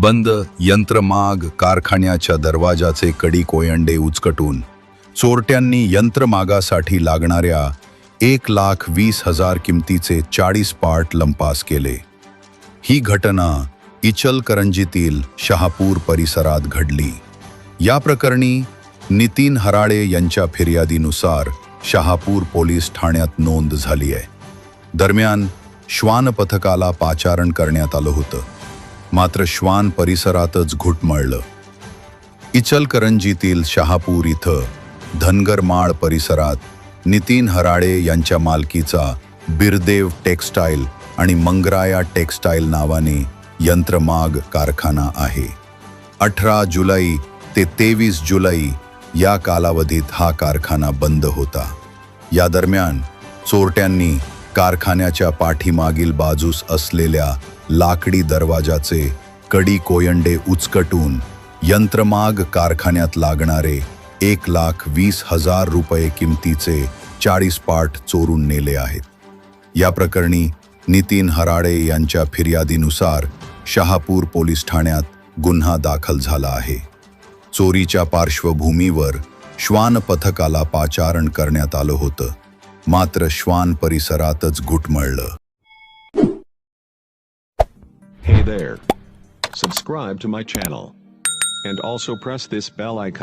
बंद यंत्रमाग कारखान्याच्या दरवाजाचे कडी कोयंडे उचकटून चोरट्यांनी यंत्रमागासाठी लागणाऱ्या एक लाख वीस हजार किमतीचे चाळीस पार्ट लंपास केले. ही घटना इचलकरंजीतील शहापूर परिसरात घडली. या प्रकरणी नितीन हराळे यांच्या फिर्यादीनुसार शहापूर पोलीस ठाण्यात नोंद झाली आहे दरम्यान श्वान पथकाला पाचारण करण्यात आलं होतं. मात्र श्वान परिसरातच घुटमळलं इचलकरंजीतील शहापूर इथं धनगरमाळ परिसरात नितीन हराळे यांच्या मालकीचा बिरदेव टेक्स्टाईल आणि मंगराया टेक्स्टाईल नावाने यंत्रमाग कारखाना आहे. अठरा जुलै ते तेवीस जुलै या कालावधीत हा कारखाना बंद होता. या दरम्यान चोरट्यांनी कारखान्याच्या पाठीमागील बाजूस असलेल्या लाकडी दरवाजाचे कडी कोयंडे उचकटून यंत्रमाग कारखान्यात लागणारे एक लाख वीस हजार रुपये किमतीचे चाळीस पाठ चोरून नेले आहेत. या प्रकरणी नितीन हराळे यांच्या फिर्यादीनुसार शहापूर पोलीस ठाण्यात गुन्हा दाखल झाला आहे. चोरीच्या पार्श्वभूमीवर श्वान पथकाला पाचारण करण्यात आलं होतं. मात्र श्वान परिसरातच घुटमळलं Hey there. Subscribe to my channel. And also press this bell icon.